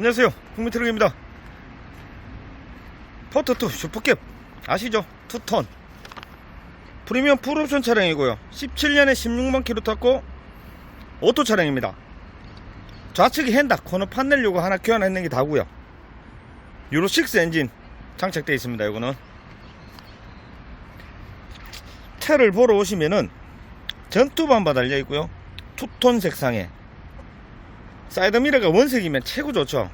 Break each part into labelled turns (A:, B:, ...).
A: 안녕하세요. 국민트럭입니다. 포트2 슈퍼캡. 아시죠? 투톤 프리미엄 풀옵션 차량이고요. 17년에 16만 킬로 탔고 오토 차량입니다. 좌측이 핸다 코너 판넬 요거 하나 교환했는 게 다고요. 유로6 엔진 장착되어 있습니다 이거는. 차를 보러 오시면은 전투반바 달려 있고요. 투톤 색상에 사이드미러가 원색이면 최고 좋죠.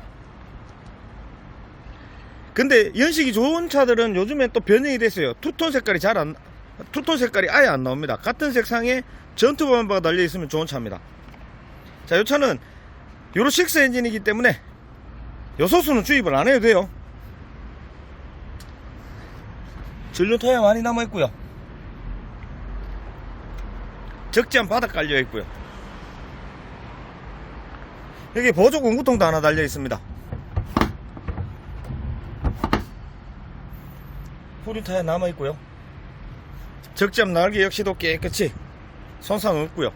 A: 근데 연식이 좋은 차들은 요즘엔 또 변형이 됐어요. 투톤 색깔이 잘 안 투톤 색깔이 아예 안 나옵니다. 같은 색상에 전투반바가 달려 있으면 좋은 차입니다. 자이 차는 유로6 엔진이기 때문에 요소수는 주입을 안 해도 돼요. 전륜 타야 많이 남아있고요. 적재한 바닥 깔려 있고요 여기 보조 공구통도 하나 달려 있습니다. 후륜 타야 남아 있고요. 적재함 날개 역시도 깨끗이 손상 없고요.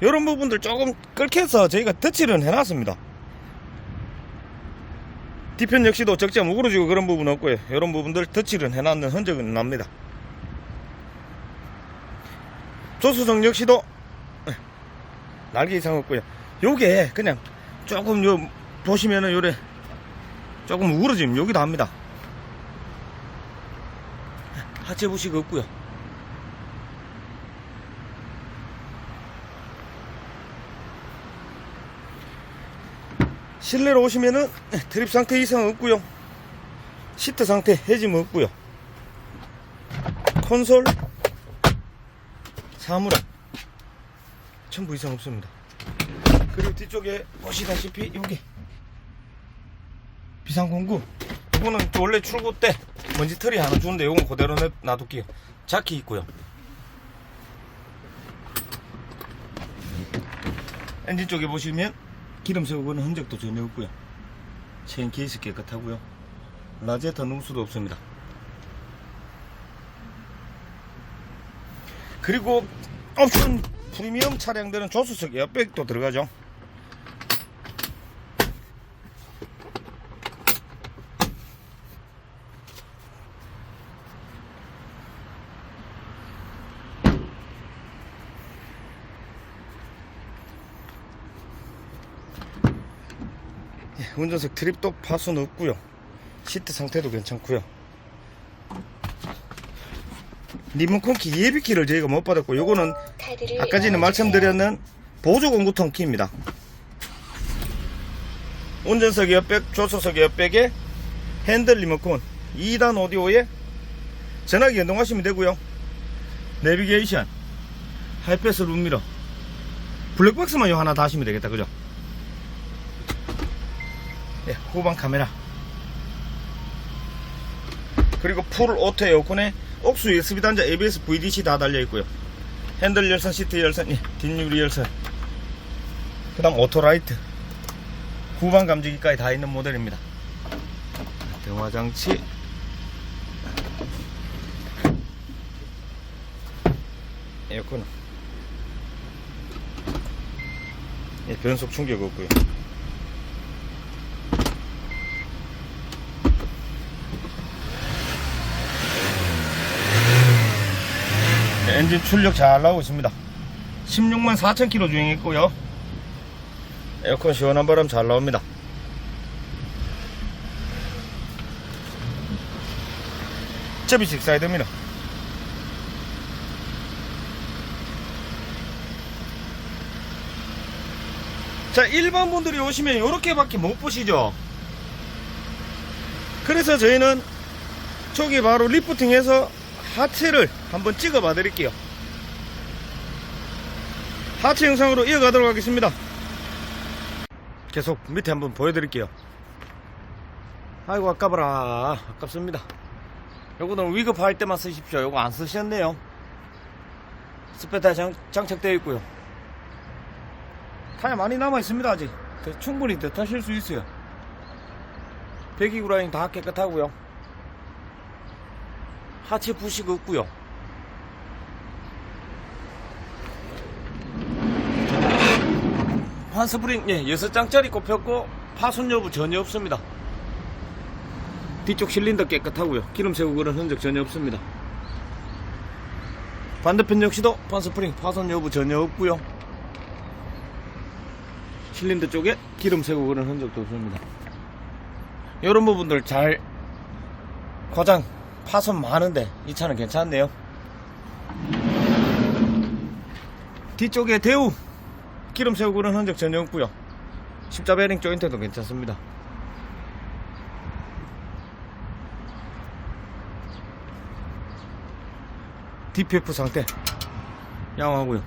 A: 이런 부분들 조금 끓여서 저희가 덧칠은 해놨습니다. 뒤편 역시도 적재함 우그러지고 그런 부분 없고요. 이런 부분들 덧칠은 해놨는 흔적은 납니다. 조수석 역시도 날개 이상 없고요. 요게 그냥 조금 요 보시면은 요래 조금 우그러지면 여기도 합니다. 하체 부식 없고요. 실내로 오시면은 드립 상태 이상 없고요. 시트 상태 해짐 없고요. 콘솔 사물함 전부 이상 없습니다. 그리고 뒤쪽에 보시다시피 여기. 비상공구. 이거는 또 원래 출고 때 먼지 털이 하나 주는데 이건 그대로 내- 놔둘게요. 자키 있고요. 엔진 쪽에 보시면 기름 세우고는 흔적도 전혀 없고요. 체인 케이스 깨끗하고요. 라제타 num수도 없습니다. 그리고 옵션 프리미엄 차량들은 조수석 에어백도 들어가죠 운전석 트립도 파손 없고요. 시트 상태도 괜찮고요. 리모컨키 예비키를 저희가 못 받았고 요거는 아까 전에 말씀드렸는 보조 공구통 키입니다. 운전석 옆백 조수석 옆백에 핸들 리모컨 2단 오디오에 전화기 연동하시면 되고요. 내비게이션 하이패스 룸미러 블랙박스만 요 하나 다 하시면 되겠다 그죠 네, 후방 카메라. 그리고 풀 오토 에어컨에 옥수 USB 단자 ABS VDC 다 달려 있고요. 핸들 열선 시트 열선 예, 뒷유리 열선. 그 다음 오토라이트. 후방 감지기까지 다 있는 모델입니다. 등화장치. 에어컨. 예, 변속 충격 없고요 엔진 출력 잘 나오고 있습니다. 16만 4천 킬로 주행했고요. 에어컨 시원한 바람 잘 나옵니다. 접이식 사이드입니다. 자 일반 분들이 오시면 이렇게 밖에 못 보시죠? 그래서 저희는 저기 바로 리프팅해서 하체를 한번 찍어 봐 드릴게요. 하체 영상으로 이어가도록 하겠습니다. 계속 밑에 한번 보여드릴게요. 아이고 아까봐라. 아깝습니다. 요거는 위급할 때만 쓰십시오. 요거 안 쓰셨네요. 스페타 장, 장착되어 있고요. 타야 많이 남아 있습니다 아직. 더- 충분히 더 타실 수 있어요. 배기구 라인 다 깨끗하고요 하체 부식 없고요 환스프링 예, 6장짜리 꼽혔고 파손 여부 전혀 없습니다. 뒤쪽 실린더 깨끗하고요. 기름 새고 그런 흔적 전혀 없습니다. 반대편 역시도 반스프링 파손 여부 전혀 없고요. 실린더 쪽에 기름 새고 그런 흔적도 없습니다. 이런 부분들 잘 과장 파손 많은데 이 차는 괜찮네요. 뒤쪽에 대우 기름 새고 그런 흔적 전혀 없고요. 십자 베링 조인트도 괜찮습니다. DPF 상태 양호하고요.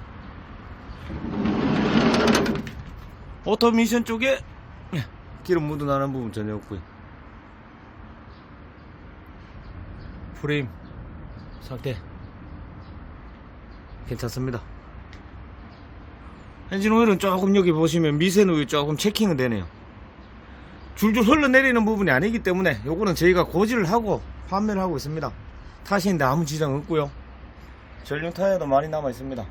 A: 오토미션 쪽에 예, 기름 묻어나는 부분 전혀 없고요. 프레임 상태 괜찮습니다. 엔진 오일은 조금 여기 보시면 미세 누유 조금 체킹은 되네요. 줄줄 흘러내리는 부분이 아니기 때문에 요거는 저희가 고지를 하고 판매를 하고 있습니다. 타시는데 아무 지장 없고요. 전륜 타이어도 많이 남아 있습니다.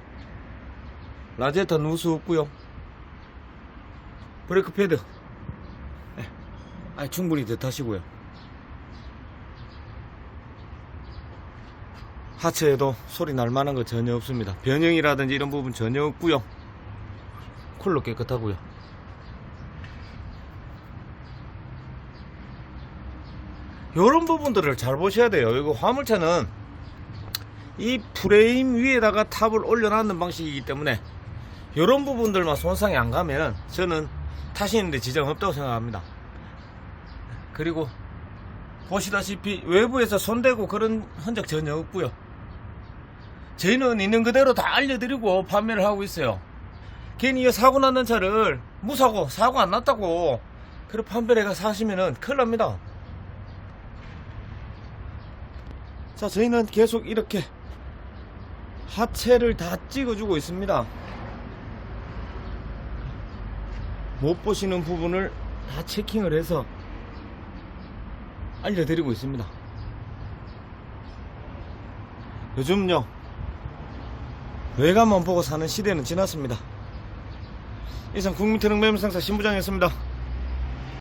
A: 라제타 누수 없고요. 브레이크 패드 네. 아니, 충분히 듯하시고요. 하체에도 소리 날 만한 거 전혀 없습니다. 변형이라든지 이런 부분 전혀 없고요. 쿨러 깨끗하고요. 이런 부분들을 잘 보셔야 돼요. 이거 화물차는 이 프레임 위에다가 탑을 올려놨는 방식이기 때문에 이런 부분들만 손상이 안 가면 저는 타시는데 지장 없다고 생각합니다. 그리고 보시다시피 외부에서 손대고 그런 흔적 전혀 없고요. 저희는 있는 그대로 다 알려드리고 판매를 하고 있어요. 괜히 이 사고 났는 차를 무사고 사고 안 났다고 그런 판별해가 사시면은 큰일 납니다. 자, 저희는 계속 이렇게 하체를 다 찍어주고 있습니다. 못 보시는 부분을 다 체킹을 해서 알려드리고 있습니다. 요즘요, 외관만 보고 사는 시대는 지났습니다. 이상 국민트럭 매물상사 신부장이었습니다.